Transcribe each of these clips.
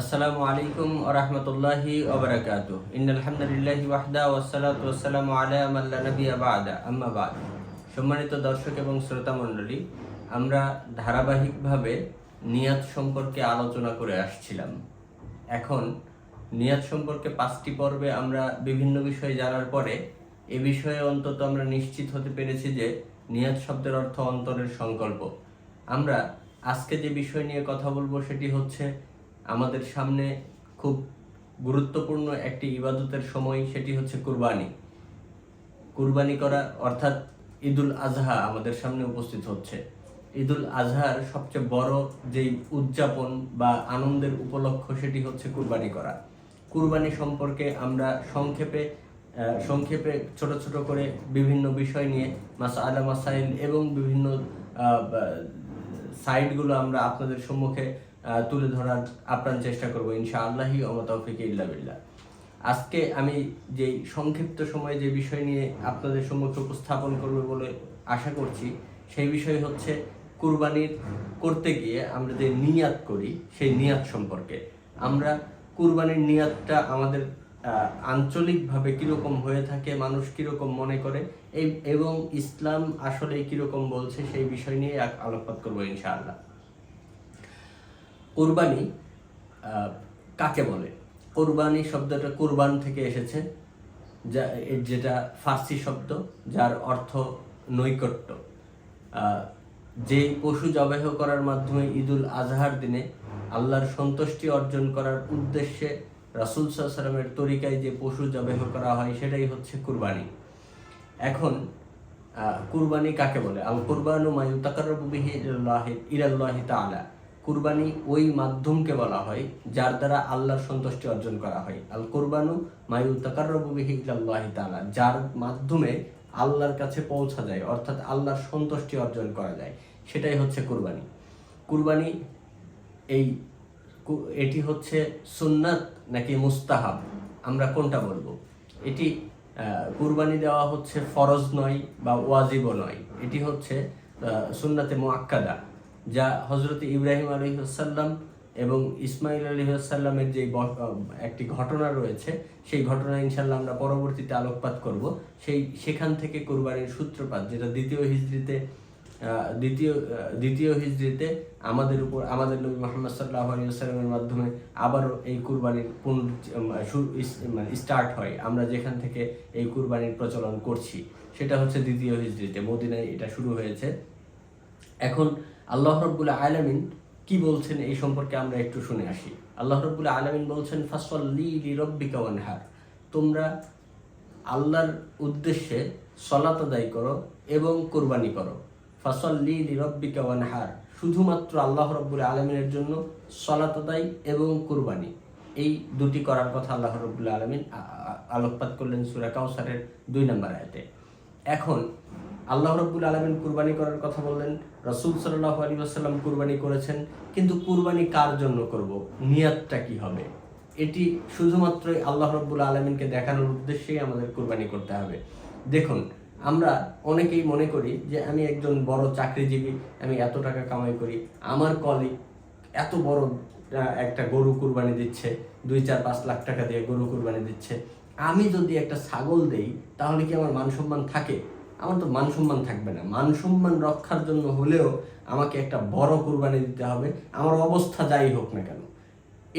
আসসালামু আলাইকুম ওরহমতুল্লাহি ওবরাকাতু ইন্নাল হামদুলিল্লাহি ওয়াহদা ওয়াসসালাতু ওয়াসসালামু আলা মান লা নাবিয়্যা বা'দ। সম্মানিত দর্শক এবং শ্রোতা মণ্ডলী, আমরা ধারাবাহিকভাবে নিয়াত সম্পর্কে আলোচনা করে আসছিলাম। এখন নিয়াত সম্পর্কে পাঁচটি পর্বে আমরা বিভিন্ন বিষয় জানার পরে এ বিষয়ে অন্তত আমরা নিশ্চিত হতে পেরেছি যে নিয়াত শব্দের অর্থ অন্তরের সংকল্প। আমরা আজকে যে বিষয় নিয়ে কথা বলব সেটি হচ্ছে আমাদের সামনে খুব গুরুত্বপূর্ণ একটি ইবাদতের সময় সেটি হচ্ছে কুরবানি। কুরবানি করা অর্থাৎ ঈদুল আজহা আমাদের সামনে উপস্থিত হচ্ছে। ঈদুল আজহার সবচেয়ে বড় যেই উদযাপন বা আনন্দের উপলক্ষ সেটি হচ্ছে কুরবানি করা। কুরবানি সম্পর্কে আমরা সংক্ষেপে সংক্ষেপে ছোট ছোট করে বিভিন্ন বিষয় নিয়ে মাসা আলা মাসাইল এবং বিভিন্ন সাইডগুলো আমরা আপনাদের সম্মুখে তুলে ধরার আপ্রাণ চেষ্টা করব ইনশা আল্লাহি অমতফিক ইল্লা বিল্লাহ। আজকে আমি যে সংক্ষিপ্ত সময়ে যে বিষয় নিয়ে আপনাদের সম্মুখে উপস্থাপন করবে বলে আশা করছি, সেই বিষয় হচ্ছে কুরবানির করতে গিয়ে আমরা যে নিয়াত করি, সেই নিয়াত সম্পর্কে। আমরা কুরবানির নিয়াতটা আমাদের আঞ্চলিকভাবে কীরকম হয়ে থাকে, মানুষ কীরকম মনে করে, এবং ইসলাম আসলে কীরকম বলছে, সেই বিষয় নিয়ে আলোকপাত করব, ইনশাআল্লাহ। কুরবানি কাকে বলে? কোরবানি শব্দটা কোরবান থেকে এসেছে, যা যেটা ফার্সি শব্দ, যার অর্থ নৈকট্য। যে পশু জবাহ করার মাধ্যমে ঈদুল আজহার দিনে আল্লাহর সন্তুষ্টি অর্জন করার উদ্দেশ্যে রাসুল সাল্লামের তরিকায় যে পশু জবাহ করা হয়, সেটাই হচ্ছে কুরবানি। এখন কুরবানি কাকে বলে? আল কুরবানু মায়ু ইলাল্লাহি ইলাল্লাহি তাআলা। কুরবানি ওই মাধ্যমকে বলা হয়, যার দ্বারা আল্লাহর সন্তুষ্টি অর্জন করা হয়। আল কুরবানু মায়ু তাকাররবু বিহি ইলাল্লাহি তাআলা, যার মাধ্যমে আল্লাহর কাছে পৌঁছা যায়, অর্থাৎ আল্লাহর সন্তুষ্টি অর্জন করা যায়। সেটাই হচ্ছে কুরবানি। কুরবানি এই এটি হচ্ছে সুন্নাত নাকি মুস্তাহাব? আমরা কোনটা বলব? এটি কুরবানি দেওয়া হচ্ছে ফরজ নয় বা ওয়াজিবও নয়। এটি হচ্ছে সুন্নাতে মুআক্কাদা। যা হজরত ইব্রাহিম আলহিহাসাল্লাম এবং ইসমাইল আলহিহাসাল্লামের যে একটি ঘটনা রয়েছে, সেই ঘটনা ইনশাল্লাহ আমরা পরবর্তীতে আলোকপাত করব। সেই, সেখান থেকে কুরবানির সূত্রপাত, যেটা দ্বিতীয় হিজড়িতে দ্বিতীয় দ্বিতীয় হিজড়িতে আমাদের উপর, আমাদের নবী মোহাম্মদ সাল্লাহ আলিয়াল্লামের মাধ্যমে আবারও এই কুরবানির পুনর মানে স্টার্ট হয়। আমরা যেখান থেকে এই কুরবানির প্রচলন করছি, সেটা হচ্ছে দ্বিতীয় হিজড়িতে মদিনায় এটা শুরু হয়েছে। এখন আল্লাহ রব্বুল আলামিন কি বলছেন এই সম্পর্কে আমরা একটু শুনে আসি। আল্লাহ রব্বুল আলামিন বলছেন ফাসল্লি লি রব্বিকা ওয়ানহার। তোমরা আল্লাহর উদ্দেশ্যে সলাত আদায় করো এবং কোরবানি করো। ফাসল্লি লি রব্বিকা ওয়ানহার। শুধুমাত্র আল্লাহ রব্বুল আলমিনের জন্য সলাত আদায় এবং কুরবানি। এই দুটি করার কথা আল্লাহ রব্বুল আলমিন আলোকপাত করলেন সুরা কাউসারের দুই নম্বর আয়তে। এখন আল্লাহ রব্বুল আলমিন কুরবানি করার কথা বললেন, রসুল সাল্লাহ আলী আসাল্লাম কুরবানি করেছেন, কিন্তু কুরবানি কার জন্য করব? নিয়াতটা কি হবে? এটি শুধুমাত্রই আল্লাহ রব্বুল আলমিনকে দেখানোর উদ্দেশ্যেই আমাদের কুরবানি করতে হবে। দেখুন, আমরা অনেকেই মনে করি যে আমি একজন বড় চাকরিজীবী, আমি এত টাকা কামাই করি, আমার কলিগ এত বড় একটা গরু কুরবানি দিচ্ছে, দুই চার পাঁচ লাখ টাকা দিয়ে গরু কুরবানি দিচ্ছে। আমি যদি একটা ছাগল দেই, তাহলে কি আমার মান সম্মান থাকে? আমার তো মান সম্মান থাকবে না। মান সম্মান রক্ষার জন্য হলেও আমাকে একটা বড় কুরবানি দিতে হবে। আমার অবস্থা যাই হোক না কেন,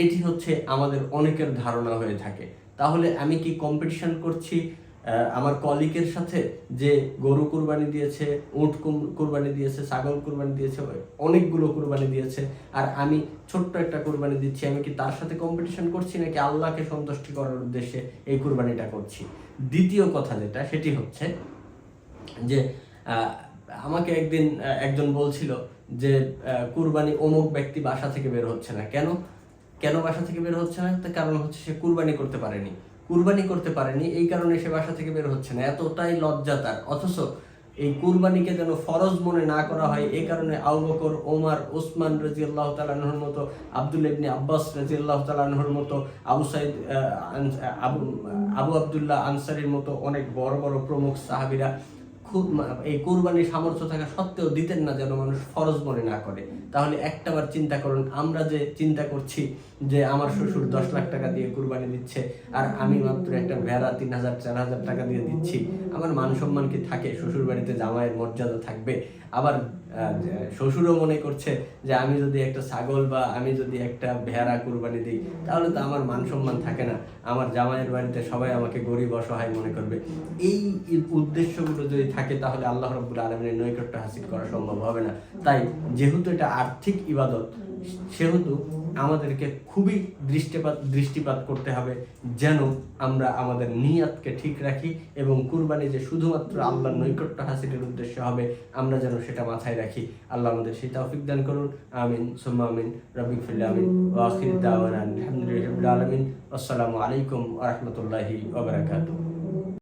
এটি হচ্ছে আমাদের অনেকের ধারণা হয়ে থাকে। তাহলে আমি কি কম্পিটিশন করছি? আমার কলিকের সাথে যে গরু কুরবানি দিয়েছে, উট কুরবানি দিয়েছে, ছাগল কুরবানি দিয়েছে, অনেকগুলো কুরবানি দিয়েছে, আর আমি ছোট্ট একটা কুরবানি দিচ্ছি। আমি কি তার সাথে কম্পিটিশন করছি নাকি আল্লাহকে সন্তুষ্টি করার উদ্দেশ্যে এই কুরবানিটা করছি? দ্বিতীয় কথা যেটা, সেটি হচ্ছে যে আমাকে একদিন একজন বলছিল যে কুরবানি অমুক ব্যক্তি বাসা থেকে বের হচ্ছে না। কেন? কেন বাসা থেকে বের হচ্ছে না? তার কারণ হচ্ছে সে কুরবানি করতে পারেনি। কুরবানি করতে পারেনি, এই কারণে সে বাসা থেকে বের হচ্ছে না। এতটাই লজ্জা তার। অথচ এই কুরবানিকে যেন ফরজ মনে না করা হয় এই কারণে আউবকর ওমার ওসমান রাজি আল্লাহ তালাহর মতো, আব্দুল ইবনে আব্বাস রাজি আল্লাহ তালাহর মতো, আবু সাইদ আবু আবু আবদুল্লাহ আনসারির মতো অনেক বড় বড় প্রমুখ সাহাবিরা এই কোরবানির সামর্থ্য থাকা সত্ত্বেও দিতেন না যেন মানুষ ফরজ মনে না করে। তাহলে একটাবার চিন্তা করুন, আমরা যে চিন্তা করছি যে আমার শ্বশুর দশ লাখ টাকা দিয়ে কুরবানি দিচ্ছে আর আমি মাত্র একটা ভেড়া তিন হাজার, চার হাজার টাকা দিয়ে দিচ্ছি, আমার মান সম্মান কি থাকে? শ্বশুর বাড়িতে জামাইয়ের মর্যাদা থাকবে? আবার শ্বশুরও মনে করছে যে আমি যদি একটা ছাগল বা আমি যদি একটা ভেড়া কুরবানি দিই, তাহলে তো আমার মান সম্মান থাকে না। আমার জামাইয়ের বাড়িতে সবাই আমাকে গরিব অসহায় মনে করবে। এই উদ্দেশ্যগুলো যদি থাকে তাহলে আল্লাহ রব্বুল আলমিনের নৈকট্য হাসিল করা সম্ভব হবে না। তাই যেহেতু এটা আর্থিক ইবাদত, সেহেতু আমাদেরকে খুবই দৃষ্টিপাত দৃষ্টিপাত করতে হবে যেন আমরা আমাদের নিয়াতকে ঠিক রাখি এবং কুরবানি যে শুধুমাত্র আল্লাহর নৈকট্য হাসিলের উদ্দেশ্য হবে, আমরা যেন সেটা মাথায় রাখি। আল্লাহ আমাদের সেই তৌফিক দান করুন। আমিন। সুম্মা আমিন। রবিক ফিল্লা আমিন। ওয়া আখির দাওয়ানা আলহামদুলিল্লাহি আসসালামু আলাইকুম ওয়া বারাকাতুহু।